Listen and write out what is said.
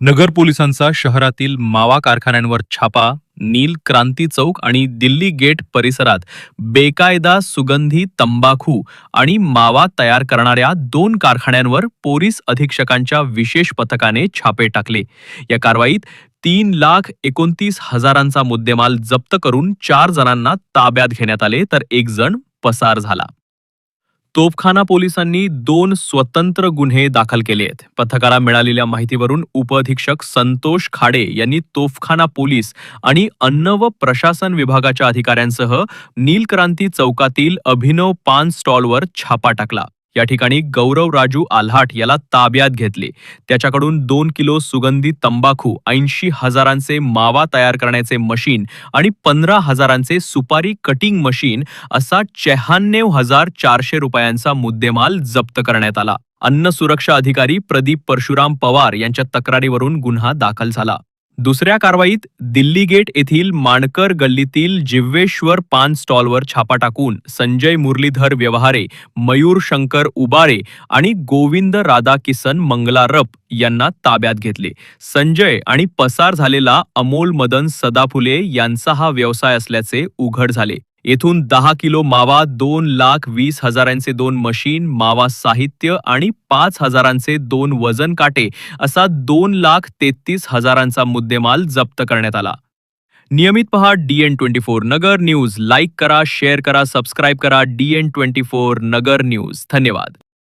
नगर पोलिसांचा शहरातील मावा कारखान्यांवर छापा नील क्रांती चौक आणि दिल्ली गेट परिसरात बेकायदा सुगंधी तंबाखू आणि मावा तयार करणाऱ्या दोन कारखान्यांवर पोलीस अधीक्षकांच्या विशेष पथकाने छापे टाकले. या कारवाईत तीन लाख एकोणतीस हजारांचा मुद्देमाल जप्त करून चार जणांना ताब्यात घेण्यात आले तर एक जण पसार झाला. तोफखाना पोलिसांनी दोन स्वतंत्र गुन्हे दाखल केले आहेत. पथकाला मिळालेल्या माहितीवरून उपअधीक्षक संतोष खाडे यांनी तोफखाना पोलीस आणि अन्न व प्रशासन विभागाच्या अधिकाऱ्यांसह नीलक्रांती चौकातील अभिनव पान स्टॉलवर छापा टाकला. या ठिकाणी गौरव राजू आल्हाट याला ताब्यात घेतले. त्याच्याकडून दोन किलो सुगंधी तंबाखू ऐंशी हजारांचे मावा तयार करण्याचे मशीन आणि पंधरा हजारांचे सुपारी कटिंग मशीन असा शहाण्णव हजार चारशे रुपयांचा मुद्देमाल जप्त करण्यात आला. अन्न सुरक्षा अधिकारी प्रदीप परशुराम पवार यांच्या तक्रारीवरून गुन्हा दाखल झाला. दुसऱ्या कारवाईत दिल्ली गेट येथील माणकर गल्लीतील जिव्वेश्वर पान स्टॉलवर छापा टाकून संजय मुरलीधर व्यवहारे मयूर शंकर उबारे आणि गोविंद राधाकिसन मंगलारप यांना ताब्यात घेतले. संजय आणि पसार झालेला अमोल मदन सदाफुले यांचा हा व्यवसाय असल्याचे उघड झाले. येथून दहा किलो मावा दोन लाख वीस हजारांचे दोन मशीन मावा साहित्य आणि पाच हजारांचे दोन वजन काटे असा दोन लाख तेहतीस हजारांचा मुद्देमाल जप्त करण्यात आला. नियमित पहा D N twenty four Nagar news. Like करा शेअर करा सबस्क्राईब करा D N twenty four Nagar news. धन्यवाद.